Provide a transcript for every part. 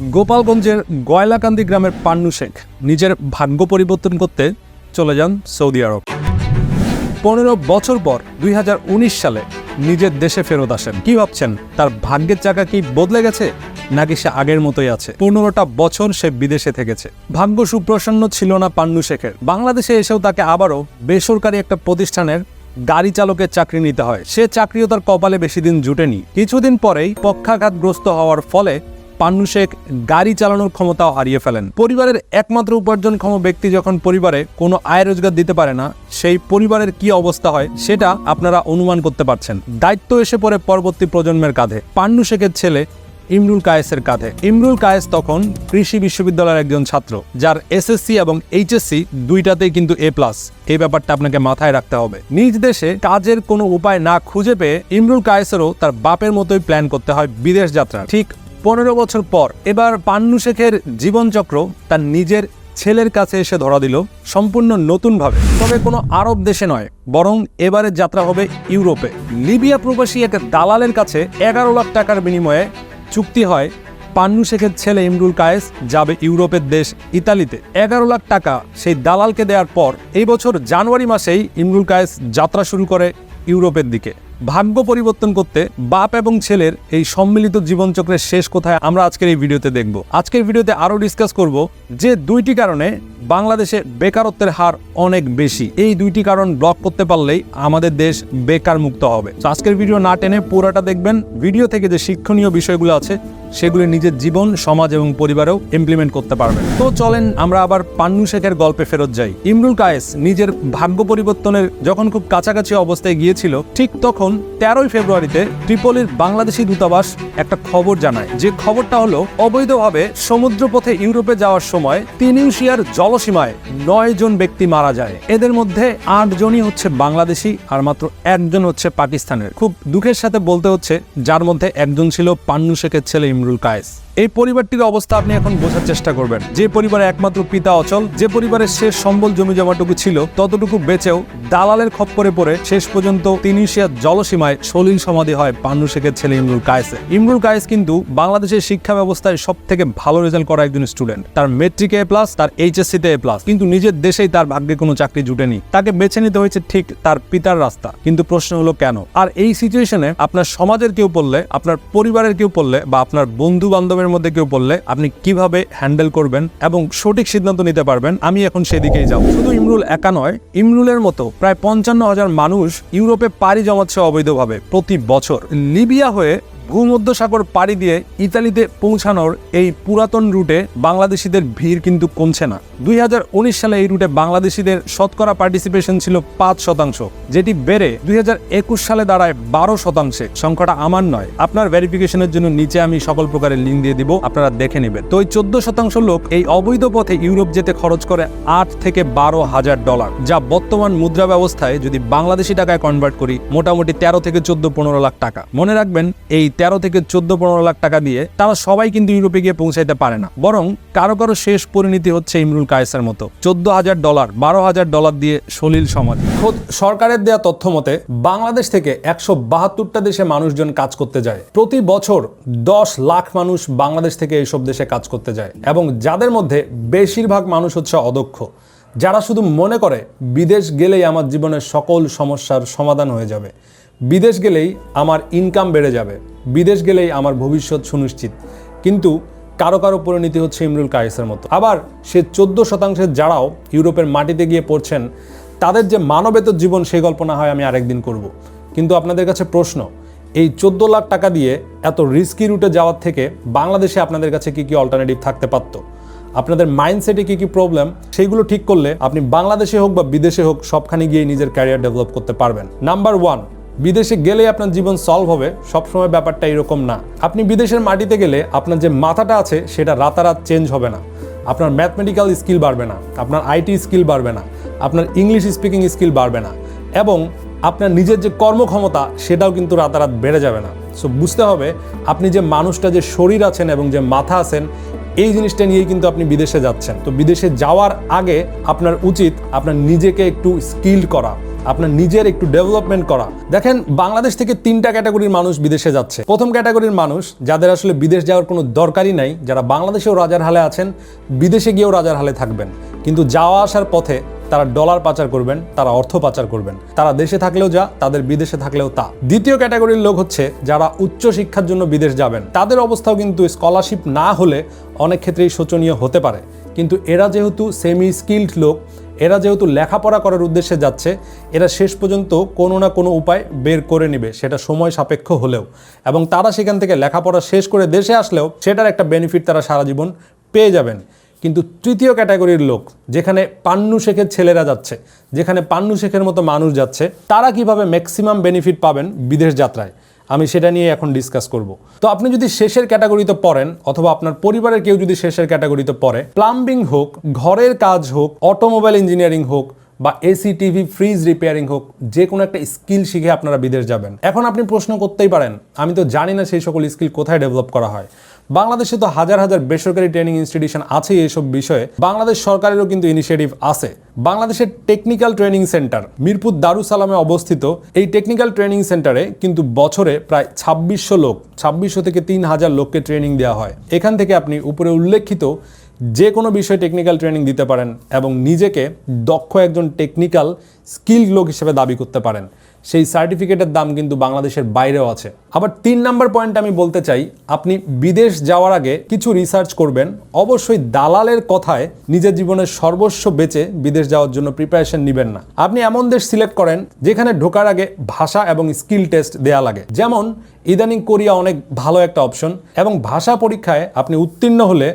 গোপালগঞ্জের গয়লাকান্দি গ্রামের পান্নু শেখ নিজের ভাগ্য পরিবর্তন করতে চলে যান সৌদি আরব। পনেরো বছর পর দুই হাজার উনিশ সালে নিজের দেশে ফেরত আসেন। কি ভাবছেন? তার ভাগ্যের চাকা কি বদলে গেছে? নাকি সে আগের মতোই আছে? পনেরোটা বছর সে বিদেশে থেকেছে। ভাগ্য সুপ্রসন্ন ছিল না পান্নু শেখের। বাংলাদেশে এসেও তাকে আবারও বেসরকারি একটা প্রতিষ্ঠানের গাড়ি চালকের চাকরি নিতে হয়। সে চাকরিও তার কপালে বেশি দিন জুটেনি। কিছুদিন পরেই পক্ষাঘাতগ্রস্ত হওয়ার ফলে পান্নু শেখ গাড়ি চালানোর ক্ষমতাও হারিয়ে ফেলেন। পরিবারের একমাত্র উপার্জনক্ষম ব্যক্তি যখন পরিবারে কোনো আয় রোজগার দিতে পারে না, সেই পরিবারের কি অবস্থা হয় সেটা আপনারা অনুমান করতে পারছেন। দায়িত্ব এসে পড়ে পরবর্তী প্রজন্মের কাঁধে। পান্নু শেখের ছেলে ইমরুল কায়েসের কাঁধে। ইমরুল কায়েস তখন কৃষি বিশ্ববিদ্যালয়ের একজন ছাত্র, যার এসএসসি এবং এইচএসসি দুইটাতেই কিন্তু এ প্লাস এই ব্যাপারটা আপনাকে মাথায় রাখতে হবে। নিজ দেশে কাজের কোনো উপায় না খুঁজে পেয়ে ইমরুল কায়েসেরও তার বাপের মতোই প্ল্যান করতে হয় বিদেশ যাত্রা ঠিক পনেরো বছর পর এবার পান্নু শেখের জীবনচক্র তার নিজের ছেলের কাছে এসে ধরা দিল সম্পূর্ণ নতুনভাবে। তবে কোনো আরব দেশে নয়, বরং এবারের যাত্রা হবে ইউরোপে। লিবিয়া প্রবাসী এক দালালের কাছে এগারো লাখ টাকার বিনিময়ে চুক্তি হয় পান্নু শেখের ছেলে ইমরুল কায়েস যাবে ইউরোপের দেশ ইতালিতে। এগারো লাখ টাকা সেই দালালকে দেওয়ার পর এই বছর জানুয়ারি মাসেই ইমরুল কায়েস যাত্রা শুরু করে ইউরোপের দিকে। ভাগ্য পরিবর্তন করতে বাপ এবং ছেলের এই সম্মিলিত জীবনচক্রের শেষ কোথায় আমরা আজকের এই ভিডিওতে দেখব। আজকের ভিডিওতে আরও ডিসকাস করব যে দুইটি কারণে বাংলাদেশে বেকারত্বের হার অনেক বেশি। এই দুইটি কারণ ব্লক করতে পারলেই আমাদের দেশ বেকার মুক্ত হবে। আজকের ভিডিও না টেনে পুরোটা দেখবেন। ভিডিও থেকে যে শিক্ষণীয় বিষয়গুলো আছে সেগুলি নিজের জীবন, সমাজ এবং পরিবারেও ইমপ্লিমেন্ট করতে পারবেন। তো চলেন আমরা আবার পান্নু শেখের গল্পে ফেরত যাই। ইমরুল কায়েস নিজের ভাগ্য পরিবর্তনের যখন খুব কাছাকাছি অবস্থায় গিয়েছিল, ঠিক তখন তেরোই ফেব্রুয়ারিতে ট্রিপলির বাংলাদেশি দূতাবাস একটা খবর জানায়। যে খবরটা হলো, অবৈধভাবে সমুদ্রপথে ইউরোপে যাওয়ার সময় তিনিউশিয়ার জলসীমায় নয় জন ব্যক্তি মারা যায়। এদের মধ্যে আট জনই হচ্ছে বাংলাদেশি আর মাত্র একজন হচ্ছে পাকিস্তানের। খুব দুঃখের সাথে বলতে হচ্ছে, যার মধ্যে একজন ছিল পান্নু শেখের ছেলে ইমরুল কায়েস এই পরিবারটির অবস্থা আপনি এখন বোঝার চেষ্টা করবেন। যে পরিবারে একমাত্র পিতা অচল, যে পরিবারের শেষ সম্বল জমি জমাটুকু ছিল, ততটুকু বেচেও দালালের খপ্পরে পড়ে শেষ পর্যন্ত তিনিশিয়ার জলসীমায় সলিল সমাধি হয় পান্নু শেখের ছেলে ইমরুল কায়েসে। ইমরুল কায়েস কিন্তু বাংলাদেশের শিক্ষা ব্যবস্থায় সব থেকে ভালো রেজাল্ট করা একজন স্টুডেন্ট তার মেট্রিকে এ প্লাস তার এইচএসসিতে এ প্লাস কিন্তু নিজের দেশেই তার ভাগ্যে কোনো চাকরি জুটেনি। তাকে বেছে নিতে হয়েছে ঠিক তার পিতার রাস্তা। কিন্তু প্রশ্ন হলো কেন? আর এই সিচুয়েশনে আপনার সমাজের কেউ পড়লে, আপনার পরিবারের কেউ পড়লে বা আপনার বন্ধু বান্ধবের মধ্যে কেউ পড়লে আপনি কীভাবে হ্যান্ডেল করবেন এবং সঠিক সিদ্ধান্ত নিতে পারবেন? আমি এখন সেদিকেই যাব। শুধু ইমরুল একা নয়, ইমরুলের মতো প্রায় পঞ্চান্ন হাজার মানুষ ইউরোপে পাড়ি জমাচ্ছে অবৈধভাবে প্রতি বছর। লিবিয়া হয়ে ভূমধ্যসাগর পাড়ি দিয়ে ইতালিতে পৌঁছানোর এই পুরাতন রুটে বাংলাদেশিদের ভিড় কিন্তু কমছে না। দু হাজার উনিশ সালে এই রুটে বাংলাদেশিদের শতকরা পার্টিসিপেশন ছিল পাঁচ শতাংশ, যেটি বেড়ে দুই হাজার একুশ সালে দাঁড়ায় বারো শতাংশে। সংখ্যাটা আমার নয়। আপনার ভেরিফিকেশনের জন্য নিচে আমি সকল প্রকারের লিঙ্ক দিয়ে দিব, আপনারা দেখে নেবেন। তো এই চোদ্দ শতাংশ লোক এই অবৈধ পথে ইউরোপ যেতে খরচ করে আট থেকে বারো হাজার ডলার, যা বর্তমান মুদ্রা ব্যবস্থায় যদি বাংলাদেশি টাকায় কনভার্ট করি, মোটামুটি তেরো থেকে চোদ্দ পনেরো লাখ টাকা। মনে রাখবেন, এই তেরো থেকে চোদ্দ, পনেরো লাখ টাকা দিয়ে তারা সবাই কিন্তু ইউরোপে গিয়ে পৌঁছাইতে পারে না। বরং কারও কারও শেষ পরিণতি হচ্ছে ইমরুল কায়েসের মতো। চোদ্দ হাজার ডলার, বারো হাজার ডলার দিয়ে সলিল সমাধি খোদ সরকারের দেওয়া তথ্য মতে, বাংলাদেশ থেকে একশো বাহাত্তরটা দেশে মানুষজন কাজ করতে যায়। প্রতি বছর দশ লাখ মানুষ বাংলাদেশ থেকে এইসব দেশে কাজ করতে যায়। এবং যাদের মধ্যে বেশিরভাগ মানুষ হচ্ছে অদক্ষ। যারা শুধু মনে করে, বিদেশ গেলেই আমার জীবনের সকল সমস্যার সমাধান হয়ে যাবে। বিদেশ গেলেই আমার ইনকাম বেড়ে যাবে। বিদেশ গেলেই আমার ভবিষ্যৎ সুনিশ্চিত। কিন্তু কারও কারও পরিণতি হচ্ছে ইমরুল কায়েসের মতো। আবার সে চোদ্দ শতাংশের যারাও ইউরোপের মাটিতে গিয়ে পড়ছেন, তাদের যে মানবেতর জীবন সেই গল্প না হয় আমি আরেকদিন করব। কিন্তু আপনাদের কাছে প্রশ্ন, এই চোদ্দ লাখ টাকা দিয়ে এত রিস্কি রুটে যাওয়ার থেকে বাংলাদেশে আপনাদের কাছে কি কি অল্টারনেটিভ থাকতে পারতো? আপনাদের মাইন্ডসেটে কি কি প্রবলেম সেইগুলো ঠিক করলে আপনি বাংলাদেশে হোক বা বিদেশে হোক সবখানে গিয়ে নিজের ক্যারিয়ার ডেভেলপ করতে পারবেন। নাম্বার ওয়ান বিদেশে গেলে আপনার জীবন সলভ হবে, সবসময় ব্যাপারটা এরকম না। আপনি বিদেশের মাটিতে গেলে আপনার যে মাথাটা আছে, সেটা রাতারাত চেঞ্জ হবে না। আপনার ম্যাথমেটিক্যাল স্কিল বাড়বে না, আপনার আইটি স্কিল বাড়বে না, আপনার ইংলিশ স্পিকিং স্কিল বাড়বে না, এবং আপনার নিজের যে কর্মক্ষমতা, সেটাও কিন্তু রাতারাত বেড়ে যাবে না। সো বুঝতে হবে, আপনি যে মানুষটা, যে শরীর আছেন এবং যে মাথা আছেন, এই জিনিসটা নিয়েই কিন্তু আপনি বিদেশে যাচ্ছেন। তো বিদেশে যাওয়ার আগে আপনার উচিত আপনার নিজেকে একটু স্কিল্ড করা। আপনার নিজের একটু ডেভেলপমেন্ট করা। দেখেন, বাংলাদেশ থেকে তিনটা ক্যাটাগরির মানুষ বিদেশে যাচ্ছে। প্রথম ক্যাটাগরির মানুষ, যাদের আসলে বিদেশ যাওয়ার কোনো দরকারই নাই, যারা বাংলাদেশেও রাজার হালে আছেন, বিদেশে গিয়েও রাজার হালে থাকবেন। কিন্তু যাওয়া আসার পথে তারা ডলার পাচার করবেন, তারা অর্থ পাচার করবেন। তারা দেশে থাকলেও যা, তাদের বিদেশে থাকলেও তা। দ্বিতীয় ক্যাটাগরির লোক হচ্ছে, যারা উচ্চ শিক্ষার জন্য বিদেশ যাবেন। তাদের অবস্থাও কিন্তু স্কলারশিপ না হলে অনেক ক্ষেত্রেই শোচনীয় হতে পারে। কিন্তু এরা যেহেতু সেমি স্কিল্ড লোক এরা যেহেতু লেখাপড়া করার উদ্দেশ্যে যাচ্ছে, এরা শেষ পর্যন্ত কোনো না কোনো উপায় বের করে নেবে, সেটা সময় সাপেক্ষ হলেও। এবং তারা সেখান থেকে লেখাপড়া শেষ করে দেশে আসলেও সেটার একটা বেনিফিট তারা সারা জীবন পেয়ে যাবেন। কিন্তু তৃতীয় ক্যাটাগরির লোক, যেখানে পান্নু শেখের ছেলেরা যাচ্ছে, যেখানে পান্নু শেখের মতো মানুষ যাচ্ছে, তারা কীভাবে ম্যাক্সিমাম বেনিফিট পাবেন বিদেশ যাত্রায়? আমি সেটা নিয়ে এখন ডিসকাস করব। তো আপনি যদি শেষের ক্যাটাগরিতে পড়েন, অথবা আপনার পরিবারের কেউ যদি শেষের ক্যাটাগরিতে পড়ে প্লাম্বিং হোক, ঘরের কাজ হোক অটোমোবাইল ইঞ্জিনিয়ারিং হোক, বা এসি টিভি ফ্রিজ রিপেয়ারিং হোক, যে কোনো একটা স্কিল শিখে আপনারা বিদেশ যাবেন। এখন আপনি প্রশ্ন করতেই পারেন, আমি তো জানি না সেই সকল স্কিল কোথায় ডেভেলপ করা হয়। বাংলাদেশে তো হাজার হাজার বেসরকারি ট্রেনিং ইনস্টিটিউশন আছে এইসব বিষয়ে বাংলাদেশ সরকারেরও কিন্তু ইনিশিয়েটিভ আছে। বাংলাদেশের টেকনিক্যাল ট্রেনিং সেন্টার মিরপুর দারুসালামে অবস্থিত এই টেকনিক্যাল ট্রেনিং সেন্টারে কিন্তু বছরে প্রায় ছাব্বিশশো লোক, ছাব্বিশশো থেকে তিন হাজার লোককে ট্রেনিং দেওয়া হয়। এখান থেকে আপনি উপরে উল্লেখিত যে কোনো বিষয়ে টেকনিক্যাল ট্রেনিং দিতে পারেন এবং নিজেকে দক্ষ একজন টেকনিক্যাল স্কিল লোক হিসেবে দাবি করতে পারেন। সেই সার্টিফিকেটের দাম কিন্তু বাংলাদেশের বাইরেও আছে। আবার তিন নাম্বার পয়েন্ট আমি বলতে চাই, আপনি বিদেশ যাওয়ার আগে কিছু রিসার্চ করবেন। অবশ্যই দালালের কথায় নিজের জীবনের সর্বস্ব বেচে বিদেশ যাওয়ার জন্য প্রিপারেশন নেবেন না। আপনি এমন দেশ সিলেক্ট করেন যেখানে ঢোকার আগে ভাষা এবং স্কিল টেস্ট দেয়া লাগে। যেমন, ইদানিং কোরিয়া অনেক ভালো একটা অপশন এবং ভাষা পরীক্ষায় আপনি উত্তীর্ণ হলে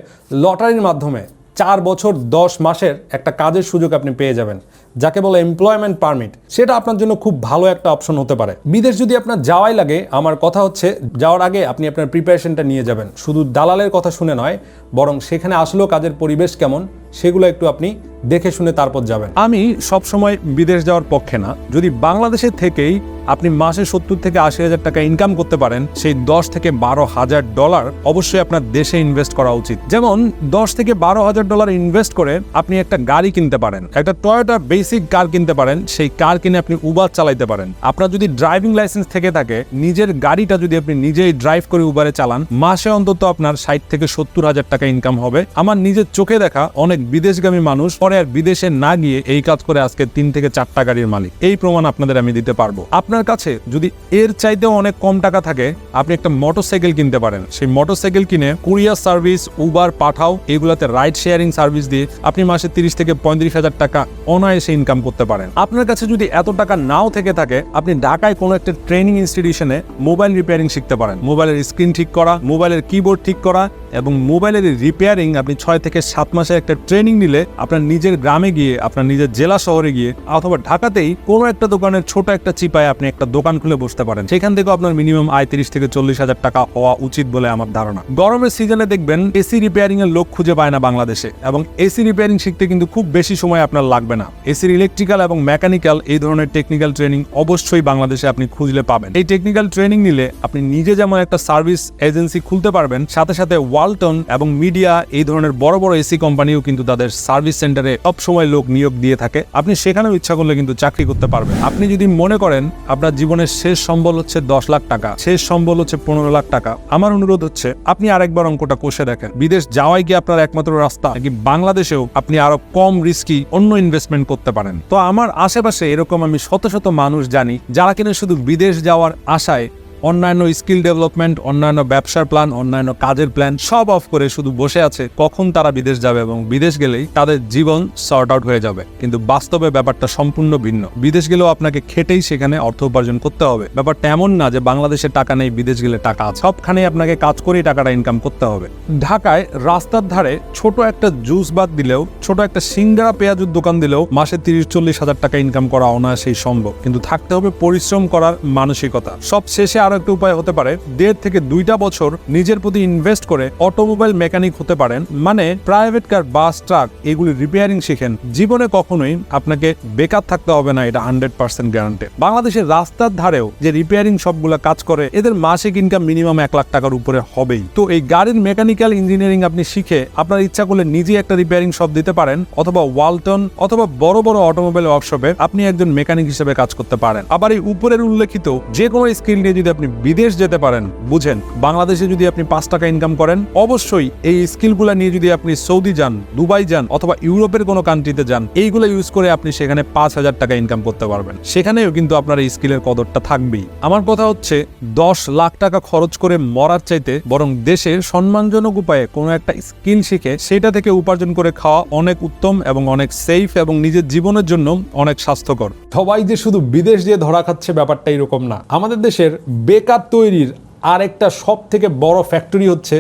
লটারির মাধ্যমে চার বছর, দশ মাসের একটা কাজের সুযোগ আপনি পেয়ে যাবেন, যাকে বলে এমপ্লয়মেন্ট পারমিট সেটা আপনার জন্য খুব ভালো একটা অপশন হতে পারে। বিদেশ যদি আপনার যাওয়াই লাগে, আমার কথা হচ্ছে যাওয়ার আগে আপনি আপনার প্রিপারেশনটা নিয়ে যাবেন। শুধু দালালের কথা শুনে নয়, বরং সেখানে আসলেও কাজের পরিবেশ কেমন, সেগুলো একটু আপনি দেখে শুনে তারপর যাবেন। আমি সবসময় বিদেশ যাওয়ার পক্ষে না। যদি বাংলাদেশের থেকেই আপনি মাসে সত্তর থেকে আশি হাজার টাকা ইনকাম করতে পারেন, সেই দশ থেকে বারো হাজার ডলার অবশ্যই আপনার দেশে ইনভেস্ট করা উচিত। যেমন দশ থেকে বারো হাজার ডলার ইনভেস্ট করে আপনি একটা গাড়ি কিনতে পারেন, একটা টয়োটা বেসিক কার কিনতে পারেন, সেই কার কিনে আপনি উবার চালাইতে পারেন। আপনার যদি ড্রাইভিং লাইসেন্স থেকে থাকে, নিজের গাড়িটা যদি আপনি নিজেই ড্রাইভ করে উবারে চালান, মাসে অন্তত আপনার ষাট থেকে সত্তর হাজার টাকা ইনকাম হবে। আমার নিজের চোখে দেখা অনেক বিদেশগামী মানুষ, পরে আর বিদেশে না গিয়ে এই কাজ করে আজকে তিন থেকে চারটা গাড়ির মালিক। এই প্রমাণ আপনাদের আমি দিতে পারব। আপনার কাছে যদি এর চাইতেও অনেক কম টাকা থাকে, আপনি একটা মোটরসাইকেল কিনতে পারেন। সেই মোটরসাইকেল কিনে কুরিয়ার সার্ভিস, উবার পাঠাও, এগুলাতে রাইড শেয়ারিং সার্ভিস দিয়ে আপনি মাসে তিরিশ থেকে পঁয়ত্রিশ হাজার টাকা অনায়াসে ইনকাম করতে পারেন। আপনার কাছে যদি এত টাকা নাও থেকে থাকে, আপনি ঢাকায় কোনো একটা ট্রেনিং ইনস্টিটিউশনে মোবাইল রিপেয়ারিং শিখতে পারেন। মোবাইলের স্ক্রিন ঠিক করা, মোবাইলের কিবোর্ড ঠিক করা এবং মোবাইলের রিপেয়ারিং আপনি ছয় থেকে সাত মাসের একটা ট্রেনিং নিলে আপনার নিজের গ্রামে গিয়ে, আপনার নিজের জেলা শহরে গিয়ে, অথবা ঢাকাতেই কোনো একটা দোকানের ছোট একটা চিপায় আপনি একটা দোকান খুলে বসতে পারেন। সেখান থেকেও আপনার মিনিমাম আয় তিরিশ থেকে চল্লিশ হাজার টাকা হওয়া উচিত বলে আমার ধারণা। গরমের সিজনে দেখবেন এসি রিপেয়ারিং এর লোক খুঁজে পায় না বাংলাদেশে, এবং এসি রিপেয়ারিং শিখতে কিন্তু খুব বেশি সময় আপনার লাগবে না। এসির ইলেকট্রিক্যাল এবং মেকানিক্যাল এই ধরনের টেকনিক্যাল ট্রেনিং অবশ্যই বাংলাদেশে আপনি খুঁজলে পাবেন। এই টেকনিক্যাল ট্রেনিং নিলে আপনি নিজে যেমন একটা সার্ভিস এজেন্সি খুলতে পারবেন, সাথে সাথে ওয়ালটন এবং মিডিয়া এই ধরনের বড় বড় এসি কোম্পানিও কিন্তু তাদের সার্ভিস সেন্টারে সব সময় লোক নিয়োগ দিয়ে থাকে। আপনি সেখানেও ইচ্ছা করলে কিন্তু চাকরি করতে পারবেন। আপনি যদি মনে করেন আপনার জীবনের শেষ সম্বল হচ্ছে দশ লাখ টাকা, শেষ সম্বল হচ্ছে পনেরো লাখ টাকা, আমার অনুরোধ হচ্ছে আপনি আরেকবার অঙ্কটা কষে দেখেন। বিদেশ যাওয়াই কি আপনার একমাত্র রাস্তা, নাকি বাংলাদেশেও আপনি আরও কম রিস্কি অন্য ইনভেস্টমেন্ট করতে পারেন? তো আমার আশেপাশে এরকম আমি শত শত মানুষ জানি, যারা কিনা শুধু বিদেশ যাওয়ার আশায় অন্যান্য স্কিল ডেভেলপমেন্ট, অন্যান্য ব্যবসার প্ল্যান, অন্যান্য কাজের প্ল্যান সব অফ করে শুধু বসে আছে কখন তারা বিদেশ যাবে এবং বিদেশ গেলেই তাদের জীবন সর্ট আউট হয়ে যাবে। কিন্তু বাস্তবে ব্যাপারটা সম্পূর্ণ ভিন্ন। বিদেশ গেলেও আপনাকে খেটেই সেখানে অর্থ উপার্জন করতে হবে। ব্যাপারটা এমন না যে বাংলাদেশে টাকা নেই, বিদেশ গেলে টাকা আছে। সবখানে আপনাকে কাজ করেই টাকাটা ইনকাম করতে হবে। ঢাকায় রাস্তার ধারে ছোট একটা জুস বাদ দিলেও, ছোট একটা সিঙ্গারা পেঁয়াজুর দোকান দিলেও মাসে তিরিশ চল্লিশ হাজার টাকা ইনকাম করা অনায়াসেই সম্ভব। কিন্তু থাকতে হবে পরিশ্রম করার মানসিকতা। সব শেষে আরও একটা উপায় হতে পারে। দেড় থেকে দুইটা বছর নিজের প্রতি ইনভেস্ট করে অটোমোবাইল মেকানিক হতে পারেন। মানে প্রাইভেট কার বাস ট্রাক এগুলি রিপেয়ারিং শিখেন। জীবনে কখনোই আপনাকে বেকার থাকতে হবে না, এটা হান্ড্রেড পার্সেন্ট গ্যারান্টেড বাংলাদেশের রাস্তার ধারেও যে রিপেয়ারিং সবগুলো কাজ করে, এদের মাসিক ইনকাম মিনিমাম এক লাখ টাকার উপরে হবেই। তো এই গাড়ির মেকানিক্যাল ইঞ্জিনিয়ারিং আপনি শিখে আপনার ইচ্ছা করলে নিজে একটা রিপেয়ারিং শপ দিতে পারেন, অথবা ওয়ালটন অথবা বড় বড় অটোমোবাইল ওয়ার্কশপে আপনি একজন মেকানিক হিসেবে কাজ করতে পারেন। আবার এই উপরের উল্লেখিত যে কোনো স্কিল নিয়ে যদি আপনি বিদেশ যেতে পারেন, বুঝেন। বাংলাদেশে যদি আপনি পাঁচ টাকা ইনকাম করেন, অবশ্যই এই স্কিলগুলো নিয়ে যদি আপনি সৌদি যান, দুবাই যান, অথবা ইউরোপের কোনো কান্ট্রিতে যান, এইগুলো ইউজ করে আপনি সেখানে পাঁচ হাজার টাকা ইনকাম করতে পারবেন। সেখানেও কিন্তু আপনার এই স্কিলের কদরটা থাকবেই। আমার কথা হচ্ছে, দশ লাখ টাকা খরচ করে মরার চাইতে বরং দেশের সম্মানজনক উপায়ে কোনো একটা স্কিল শিখে সেটা থেকে উপার্জন করে খাওয়া অনেক উত্তম এবং অনেক সেফ এবং নিজের জীবনের জন্য অনেক স্বাস্থ্যকর। সবাই যে শুধু বিদেশ দিয়ে ধরা খাচ্ছে ব্যাপারটা এরকম না। আমাদের দেশের বেকার তৈরির আরেকটা সব থেকে বড় ফ্যাক্টরি হচ্ছে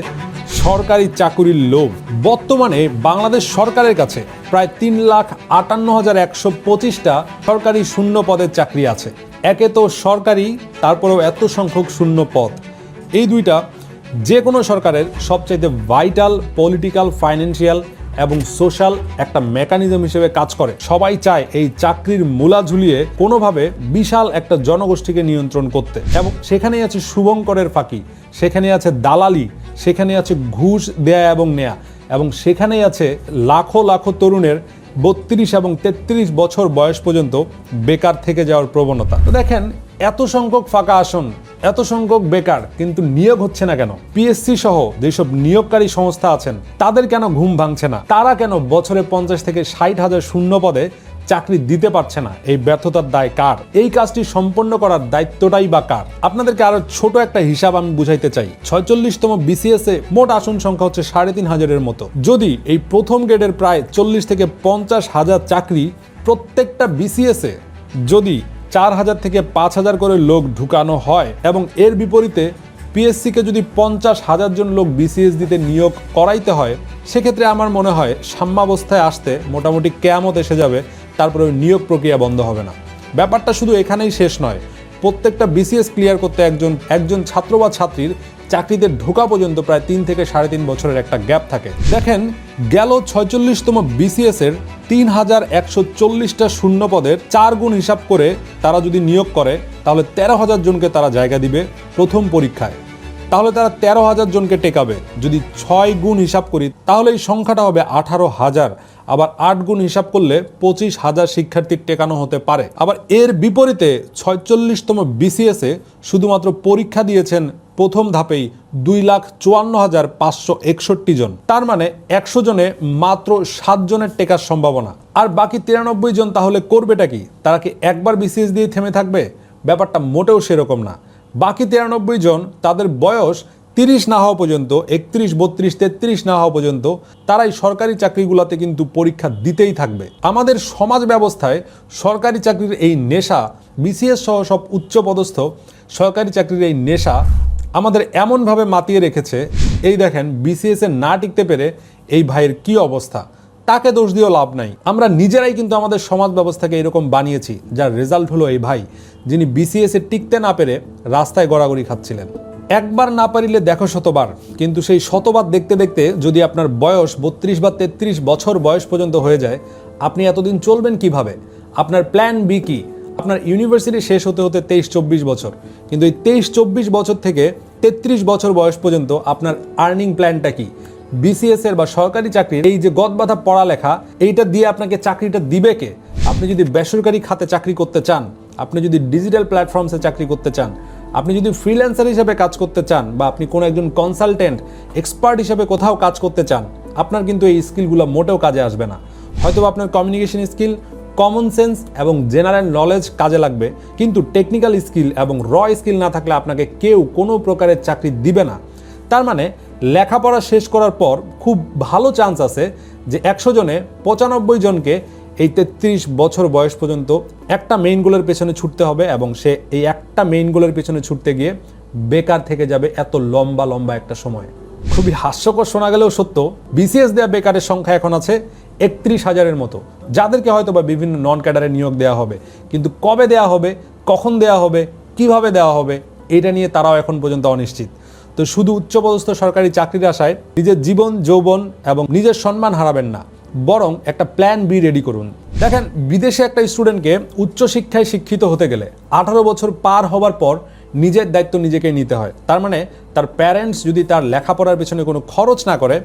সরকারি চাকুরির লোভ। বর্তমানে বাংলাদেশ সরকারের কাছে প্রায় তিন লাখ আটান্ন হাজার একশো পঁচিশটা সরকারি শূন্য পদের চাকরি আছে। একে তো সরকারি, তারপরেও এত সংখ্যক শূন্য পদ। এই দুইটা যে কোনো সরকারের সবচাইতে ভাইটাল পলিটিক্যাল ফাইন্যান্সিয়াল এবং সোশ্যাল একটা মেকানিজম হিসেবে কাজ করে। সবাই চায় এই চাকরির মূলা ঝুলিয়ে কোনোভাবে বিশাল একটা জনগোষ্ঠীকে নিয়ন্ত্রণ করতে। এবং সেখানেই আছে শুভঙ্করের ফাঁকি সেখানে আছে দালালি সেখানে আছে ঘুষ দেয়া এবং নেয়া। এবং সেখানেই আছে লাখো লাখো তরুণের বত্রিশ এবং তেত্রিশ বছর বয়স পর্যন্ত বেকার থেকে যাওয়ার প্রবণতা। তো দেখেন এত সংখ্যক ফাঁকা আসন, এত সংখ্যক বেকার, কিন্তু নিয়োগ হচ্ছে না কেন? পিএসসি সহ যেসব নিয়োগকারী সংস্থা আছেন, তাদের কেন ঘুম ভাঙছে না? তারা কেন বছরে পঞ্চাশ থেকে ষাট হাজার শূন্য পদে চাকরি দিতে পারছে না? এই ব্যর্থতার দায় কার? এই কাজটি সম্পন্ন করার দায়িত্বটাই বা কার? আপনাদেরকে আরও ছোট একটা হিসাব আমি বুঝাইতে চাই। ছয়চল্লিশতম বিসিএস এ মোট আসন সংখ্যা হচ্ছে সাড়ে তিন হাজারের মতো। যদি এই প্রথম গ্রেডের প্রায় চল্লিশ থেকে পঞ্চাশ হাজার চাকরি প্রত্যেকটা বিসিএস এ যদি চার হাজার থেকে পাঁচ হাজার করে লোক ঢুকানো হয় এবং এর বিপরীতে পিএসসিকে যদি পঞ্চাশ হাজার জন লোক বিসিএস দিতে নিয়োগ করাইতে হয়, সেক্ষেত্রে আমার মনে হয় সাম্যাবস্থায় আসতে মোটামুটি কেয়ামত এসে যাবে, তারপরে নিয়োগ প্রক্রিয়া বন্ধ হবে না। ব্যাপারটা শুধু এখানেই শেষ নয় প্রত্যেকটা বিসিএস ক্লিয়ার করতে একজন একজন ছাত্র বা ছাত্রীর চাকরিতে ঢোকা পর্যন্ত প্রায় তিন থেকে সাড়ে তিন বছরের একটা গ্যাপ থাকে। দেখেন, গেল ছয়চল্লিশতম বিসিএস এর তিন হাজার একশো চল্লিশটা শূন্য পদের চার গুণ হিসাব করে তারা যদি নিয়োগ করে, তাহলে তেরো হাজার জনকে তারা জায়গা দিবে প্রথম পরীক্ষায়। তাহলে তারা তেরো হাজার জনকে টেকাবে। যদি ছয় গুণ হিসাব করি, তাহলে এই সংখ্যাটা হবে আঠারো হাজার। আবার আট গুণ হিসাব করলে পঁচিশ হাজার শিক্ষার্থীর টেকানো হতে পারে। আবার এর বিপরীতে ছয়চল্লিশতম বিসিএসে শুধুমাত্র পরীক্ষা দিয়েছেন প্রথম ধাপেই দুই লাখ চুয়ান্ন হাজার পাঁচশো একষট্টি জন। তার মানে একশো জনে মাত্র সাত জনের টেকার সম্ভাবনা। আর বাকি তিরানব্বই জন তাহলে করবেটা কি? তারা কি একবার বিসিএস দিয়ে থেমে থাকবে? ব্যাপারটা মোটেও সেরকম না। বাকি তিরানব্বই জন তাদের বয়স তিরিশ না হওয়া পর্যন্ত, একত্রিশ, বত্রিশ, তেত্রিশ না হওয়া পর্যন্ত তারাই সরকারি চাকরিগুলোতে কিন্তু পরীক্ষা দিতেই থাকবে। আমাদের সমাজ ব্যবস্থায় সরকারি চাকরির এই নেশা, বিসিএস সহ সব উচ্চপদস্থ সরকারি চাকরির এই নেশা আমাদের এমনভাবে মাতিয়ে রেখেছে, এই দেখেন বিসিএস না টিকতে পেরে এই ভাইয়ের কি অবস্থা। তাকে দোষ দিয়েও লাভ নাই। আমরা নিজেরাই কিন্তু আমাদের সমাজ ব্যবস্থাকে এরকম বানিয়েছি, যার রেজাল্ট হলো এই ভাই, যিনি বিসিএস টিকতে না পেরে রাস্তায় গড়াগড়ি খাচ্ছিলেন। একবার না পারিলে দেখো শতবার। কিন্তু সেই শতবার দেখতে দেখতে যদি আপনার বয়স বত্রিশ বা তেত্রিশ বছর বয়স পর্যন্ত হয়ে যায়, আপনি এতদিন চলবেন কীভাবে? আপনার প্ল্যান বি কি? আপনার ইউনিভার্সিটি শেষ হতে হতে তেইশ চব্বিশ বছর। কিন্তু এই তেইশ চব্বিশ বছর থেকে তেত্রিশ বছর বয়স পর্যন্ত আপনার আর্নিং প্ল্যানটা কি? বিসিএস এর বা সরকারি চাকরির এই যে গদবাধা পড়ালেখা, এইটা দিয়ে আপনাকে চাকরিটা দিবে কে? আপনি যদি বেসরকারি খাতে চাকরি করতে চান, আপনি যদি ডিজিটাল প্ল্যাটফর্মসে চাকরি করতে চান আপনি যদি ফ্রিল্যান্সার হিসেবে কাজ করতে চান বা আপনি কোনো একজন কনসালটেন্ট এক্সপার্ট হিসেবে কোথাও কাজ করতে চান, আপনার কিন্তু এই স্কিলগুলো মোটেও কাজে আসবে না। হয়তো আপনার কমিউনিকেশন স্কিল কমন সেন্স এবং জেনারেল নলেজ কাজে লাগবে, কিন্তু টেকনিক্যাল স্কিল এবং র স্কিল না থাকলে আপনাকে কেউ কোনো প্রকারের চাকরি দিবে না। তার মানে লেখাপড়া শেষ করার পর খুব ভালো চান্স আছে যে একশো জনে পঁচানব্বই জনকে এই তেত্রিশ বছর বয়স পর্যন্ত একটা মেইন গোলের পেছনে ছুটতে হবে এবং সে এই একটা মেইন গোলের পেছনে ছুটতে গিয়ে বেকার থেকে যাবে এত লম্বা লম্বা একটা সময়। খুবই হাস্যকর শোনা গেলেও সত্য বিসিএস দেওয়া বেকারের সংখ্যা এখন আছে একত্রিশ হাজারের মতো। যাদেরকে হয়তো বা বিভিন্ন নন ক্যাডারে নিয়োগ দেওয়া হবে, কিন্তু কবে দেওয়া হবে, কখন দেওয়া হবে, কীভাবে দেওয়া হবে, এটা নিয়ে তারাও এখন পর্যন্ত অনিশ্চিত। তো শুধু উচ্চপদস্থ সরকারি চাকরির আশায় নিজের জীবন, যৌবন এবং নিজের সম্মান হারাবেন না। বরং একটা প্ল্যান বি রেডি করুন। দেখেন, বিদেশে একটা স্টুডেন্টকে উচ্চশিক্ষায় শিক্ষিত হতে গেলে আঠারো বছর পার হবার পর নিজের দায়িত্ব নিজেকে নিতে হয়। তার মানে তার প্যারেন্টস যদি তার লেখাপড়ার পেছনে কোনো খরচ না করে,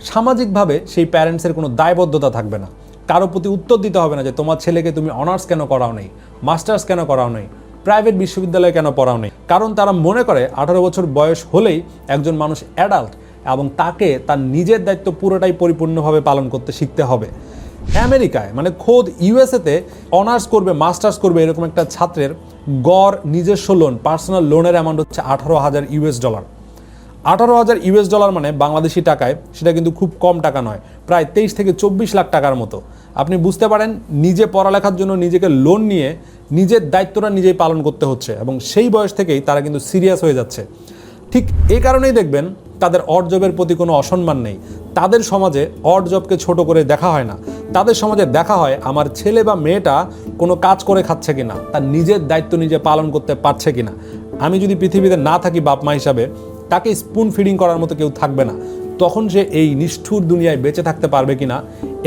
সামাজিকভাবে সেই প্যারেন্টসের কোনো দায়বদ্ধতা থাকবে না। কারও প্রতি উত্তর দিতে হবে না যে, তোমার ছেলেকে তুমি অনার্স কেন করাও নেই? মাস্টার্স কেন করাও নেই? প্রাইভেট বিশ্ববিদ্যালয়ে কেন পড়াও নেই? কারণ তারা মনে করে, আঠারো বছর বয়স হলেই একজন মানুষ অ্যাডাল্ট এবং তাকে তার নিজের দায়িত্ব পুরোটাই পরিপূর্ণভাবে পালন করতে শিখতে হবে। আমেরিকায় মানে খোদ ইউএসএতে অনার্স করবে, মাস্টার্স করবে এরকম একটা ছাত্রের গড় নিজস্ব লোন পার্সোনাল লোনের অ্যামাউন্ট হচ্ছে আঠারো হাজার ইউএস ডলার। আঠারো হাজার ইউএস ডলার মানে বাংলাদেশি টাকায়, সেটা কিন্তু খুব কম টাকা নয়, প্রায় তেইশ থেকে চব্বিশ লাখ টাকার মতো। আপনি বুঝতে পারেন, নিজে পড়ালেখার জন্য নিজেকে লোন নিয়ে নিজের দায়িত্বটা নিজেই পালন করতে হচ্ছে এবং সেই বয়স থেকেই তারা কিন্তু সিরিয়াস হয়ে যাচ্ছে। ঠিক এই কারণেই দেখবেন তাদের অড জবের প্রতি কোনো অসম্মান নেই। তাদের সমাজে অড জবকে ছোট করে দেখা হয় না। তাদের সমাজে দেখা হয় আমার ছেলে বা মেয়েটা কোনো কাজ করে খাচ্ছে কিনা, তার নিজের দায়িত্ব নিজে পালন করতে পারছে কিনা। আমি যদি পৃথিবীতে না থাকি বাপ মা হিসাবে, তাকে স্পুন ফিডিং করার মতো কেউ থাকবে না। তখন সে এই নিষ্ঠুর দুনিয়ায় বেঁচে থাকতে পারবে কিনা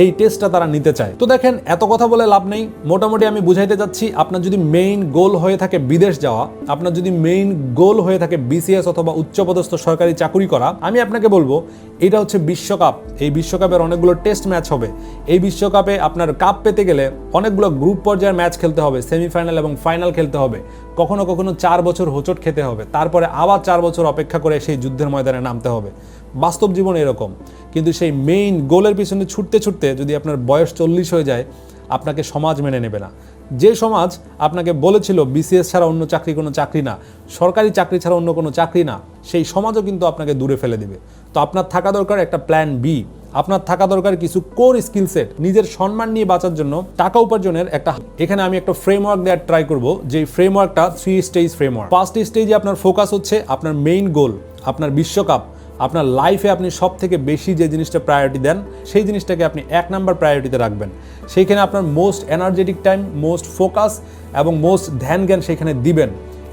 এই টেস্টটা তারা নিতে চায়। তো দেখেন, এত কথা বলে লাভ নেই। মোটামুটি আমি বুঝাইতে যাচ্ছি আপনার যদি মেইন গোল হয়ে থাকে বিদেশ যাওয়া, আপনার যদি মেইন গোল হয়ে থাকে বিসিএস অথবা উচ্চপদস্থ সরকারি চাকুরি করা, আমি আপনাকে বলব, এটা হচ্ছে বিশ্বকাপ। এই বিশ্বকাপের অনেকগুলো টেস্ট ম্যাচ হবে। এই বিশ্বকাপে আপনার কাপ পেতে গেলে অনেকগুলো গ্রুপ পর্যায়ের ম্যাচ খেলতে হবে সেমিফাইনাল এবং ফাইনাল খেলতে হবে। কখনো কখনো চার বছর হোঁচট খেতে হবে। তারপরে আবার চার বছর অপেক্ষা করে সেই যুদ্ধের ময়দানে নামতে হবে। বাস্তব জীবন এরকম। কিন্তু সেই মেইন গোলের পিছনে ছুটতে ছুটতে যদি আপনার বয়স চল্লিশ হয়ে যায়, আপনাকে সমাজ মেনে নেবে না। যে সমাজ আপনাকে বলেছিল বিসিএস ছাড়া অন্য চাকরি কোনো চাকরি না, সরকারি চাকরি ছাড়া অন্য কোনো চাকরি না, সেই সমাজও কিন্তু আপনাকে দূরে ফেলে দিবে। তো আপনার থাকা দরকার একটা প্ল্যান বি আপনার থাকা দরকার কিছু কোর স্কিল সেট নিজের সম্মান নিয়ে বাঁচার জন্য টাকা উপার্জনের একটা এখানে আমি একটা ফ্রেমওয়ার্ক দেওয়ার ট্রাই করব, যে ফ্রেমওয়ার্কটা থ্রি স্টেজ ফ্রেমওয়ার্ক ফার্স্ট স্টেজে আপনার ফোকাস হচ্ছে আপনার মেইন গোল আপনার বিশ্বকাপ। আপনার লাইফে আপনি সব থেকে বেশি যে জিনিসটা প্রায়োরিটি দেন, সেই জিনিসটাকে আপনি এক নাম্বার প্রায়োরিটিতে রাখবেন। সেইখানে আপনার most energetic time most focus এবং মোস্ট ধ্যান জ্ঞান সেখানে দিবেন।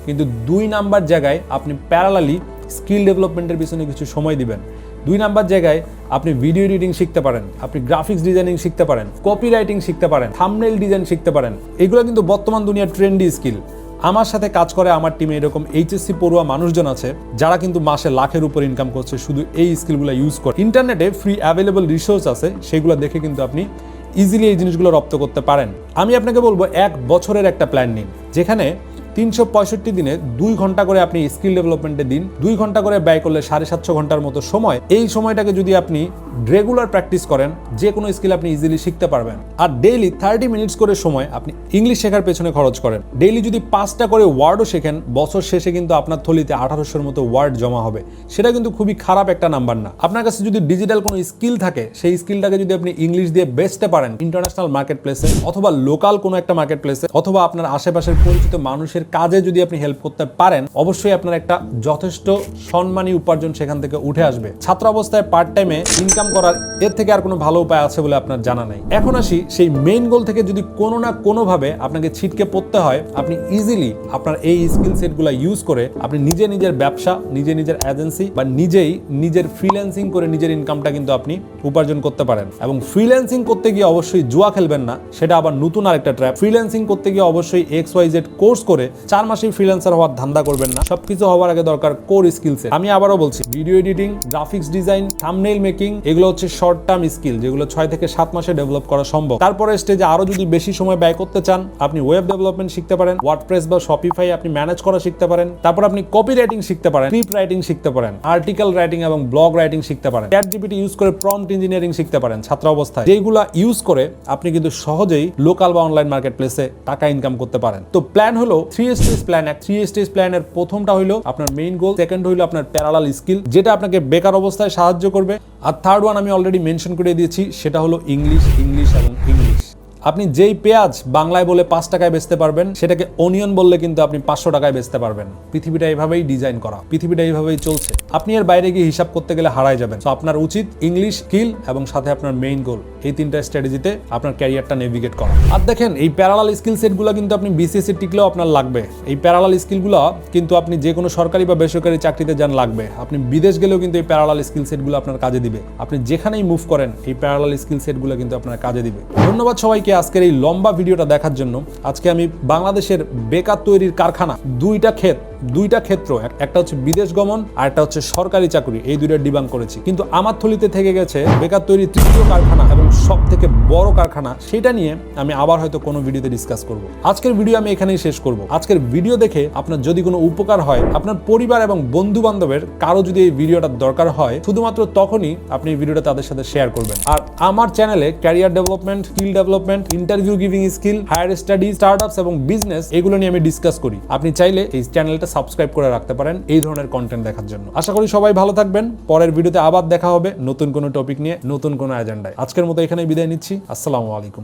কিন্তু দুই নাম্বার জায়গায় আপনি প্যারালালি স্কিল ডেভেলপমেন্টের পিছনে কিছু সময় দিবেন। দুই নাম্বার জায়গায় আপনি ভিডিও এডিটিং শিখতে পারেন, আপনি গ্রাফিক্স ডিজাইনিং শিখতে পারেন কপি রাইটিং শিখতে পারেন থামনেল ডিজাইন শিখতে পারেন। এগুলো কিন্তু বর্তমান দুনিয়ার ট্রেন্ডি স্কিল আমার সাথে কাজ করে আমার টিমে এরকম এইচএসসি পড়ুয়া মানুষজন আছে, যারা কিন্তু মাসে লাখের উপর ইনকাম করছে, শুধু এই স্কিলগুলো ইউজ করে। ইন্টারনেটে ফ্রি অ্যাভেলেবল রিসোর্স আছে, সেগুলো দেখে কিন্তু আপনি ইজিলি এই জিনিসগুলো রপ্ত করতে পারেন। আমি আপনাকে বলব, এক বছরের একটা প্ল্যান নিন, যেখানে তিনশো পঁয়ষট্টি দিনে দুই ঘণ্টা করে আপনি স্কিল ডেভেলপমেন্টে দিন। দুই ঘণ্টা করে ব্যয় করলে সাড়ে সাতশো ঘণ্টার মতো সময়। এই সময়টাকে যদি আপনি রেগুলার প্র্যাকটিস করেন, যে কোনো স্কিল আপনি ইজিলি শিখতে পারবেন। আর ডেইলি থার্টি মিনিটস করে সময় আপনি ইংলিশ শেখার পেছনে খরচ করেন। ডেইলি যদি পাঁচটা করে ওয়ার্ডও শেখেন, বছর শেষে কিন্তু আপনার থলিতে আঠারোশোর মতো ওয়ার্ড জমা হবে। সেটা কিন্তু খুবই খারাপ একটা নাম্বার না। আপনার কাছে যদি ডিজিটাল কোনো স্কিল থাকে, সেই স্কিলটাকে যদি আপনি ইংলিশ দিয়ে বেচতে পারেন ইন্টারন্যাশনাল মার্কেট প্লেসে অথবা লোকাল কোনো একটা মার্কেট প্লেসে অথবা আপনার আশেপাশের পরিচিত মানুষের কাজে যদি আপনি হেল্প করতে পারেন, অবশ্যই আপনার একটা যথেষ্ট সম্মানী উপার্জন সেখান থেকে উঠে আসবে। ছাত্র অবস্থায় পার্ট টাইমে ইনকাম করার এর থেকে আর কোনো ভালো উপায় আছে বলে আপনার জানা নাই। এখন আসি সেই মেইন গোল থেকে যদি কোনো না কোনোভাবে আপনাকে ছিটকে পড়তে হয়, আপনি ইজিলি আপনার এই স্কিল সেটগুলো ইউজ করে আপনি নিজে নিজের ব্যবসা, নিজে নিজের এজেন্সি বা নিজেই নিজের ফ্রিল্যান্সিং করে নিজের ইনকামটা কিন্তু আপনি উপার্জন করতে পারেন। এবং ফ্রিল্যান্সিং করতে গিয়ে অবশ্যই জুয়া খেলবেন না, সেটা আবার নতুন আরেকটা ট্র্যাপ ফ্রিল্যান্সিং করতে গিয়ে অবশ্যই এক্স ওয়াই জেড কোর্স করে চার মাসেই ফ্রিল্যান্সার হওয়ার ধান্দা করবেন না। সবকিছু হওয়ার আগে দরকার কোর স্কিলসে আমি আবারও বলছি video editing graphics design thumbnail making এগুলো হচ্ছে শর্ট টার্ম স্কিল যেগুলো ছয় থেকে সাত মাসে ডেভেলপ করা সম্ভব। তারপরে স্টেজে আরও যদি বেশি সময় ব্যয় করতে চান, আপনি ওয়েব ডেভেলপমেন্ট শিখতে পারেন ওয়ার্ডপ্রেস বা শপিফাই আপনি ম্যানেজ করা শিখতে পারেন, তারপর আপনি কপি রাইটিং শিখতে পারেন স্ক্রিপ্ট রাইটিং শিখতে পারেন আর্টিকেল রাইটিং এবং ব্লগ রাইটিং শিখতে পারেন চ্যাট জিপিটি ইউজ করে প্রম্পট ইঞ্জিনিয়ারিং শিখতে পারেন ছাত্র অবস্থায় যেগুলা ইউজ করে আপনি কিন্তু সহজেই লোকাল বা অনলাইন মার্কেট প্লেসে টাকা ইনকাম করতে পারেন। তো প্ল্যান হলো থ্রি স্টেজ প্ল্যান এক থ্রি স্টেজ প্ল্যানের প্রথমটা হলো আপনার মেইন গোল সেকেন্ড হলো আপনার প্যারালাল স্কিল যেটা আপনাকে বেকার অবস্থায় সাহায্য করবে। আর থার্ড ওয়ান আমি অলরেডি মেনশন করে দিয়েছি, সেটা হলো ইংলিশ ইংলিশ এবং আপনি যেই পেঁয়াজ বাংলায় বলে পাঁচ টাকায় বেচতে পারবেন, সেটাকে অনিয়ন বললে কিন্তু আপনি পাঁচশো টাকায় বেচতে পারবেন। পৃথিবীটা এইভাবেই ডিজাইন করা, পৃথিবীটা এইভাবেই চলছে। আপনি এর বাইরে গিয়ে হিসাব করতে গেলে হারাই যাবেন। তো আপনার উচিত ইংলিশ স্কিল এবং সাথে আপনার মেইন গোল এই তিনটা স্ট্র্যাটেজিতে আপনার ক্যারিয়ারটা নেভিগেট করা। আর দেখেন, এই প্যারালাল স্কিল সেটগুলো কিন্তু আপনি বিসিএসসি টিকলেও আপনার লাগবে। এই প্যারালাল স্কিলগুলো কিন্তু আপনি যে কোনো সরকারি বা বেসরকারি চাকরিতে যান লাগবে। আপনি বিদেশ গেলেও কিন্তু এই প্যারালাল স্কিল সেটগুলো আপনার কাজে দিবে। আপনি যেখানেই মুভ করেন, এই প্যারালাল স্কিল সেটগুলো কিন্তু আপনার কাজে দিবে। ধন্যবাদ সবাইকে। আজকের এই লম্বা ভিডিওটা দেখার জন্য আজকে আমি বাংলাদেশের বেকার তৈরির কারখানা, দুইটা ক্ষেত, দুইটা ক্ষেত্র একটা হচ্ছে বিদেশ গমন আর একটা হচ্ছে সরকারি চাকরি, এই দুইটা ডিবাং করেছি। কিন্তু আমার থলিতে থেকে গেছে বেকার তৈরির তৃতীয় কারখানা এবং সব থেকে বড় কারখানা, সেটা নিয়ে আমি আবার হয়তো কোনো ভিডিওতে ডিসকাস করব। আজকের ভিডিও আমি এখানেই শেষ করব। আজকের ভিডিও দেখে আপনার যদি কোনো উপকার হয়, আপনার পরিবার এবং বন্ধু বান্ধবের কারও যদি এই ভিডিওটা দরকার হয়, শুধুমাত্র তখনই আপনি এই ভিডিওটা তাদের সাথে শেয়ার করবেন। আর আমার চ্যানেলে career development skill development interview giving skill higher study start এবং বিজনেস এগুলো নিয়ে আমি ডিসকাস করি। আপনি চাইলে এই চ্যানেলটা সাবস্ক্রাইব করে রাখতে পারেন এই ধরনের কন্টেন্ট দেখার জন্য। আশা করি সবাই ভালো থাকবেন। পরের ভিডিওতে আবার দেখা হবে নতুন কোনো টপিক নিয়ে, নতুন কোনো এজেন্ডায় আজকের মতো এখানে বিদায় নিচ্ছি। আসসালামু আলাইকুম।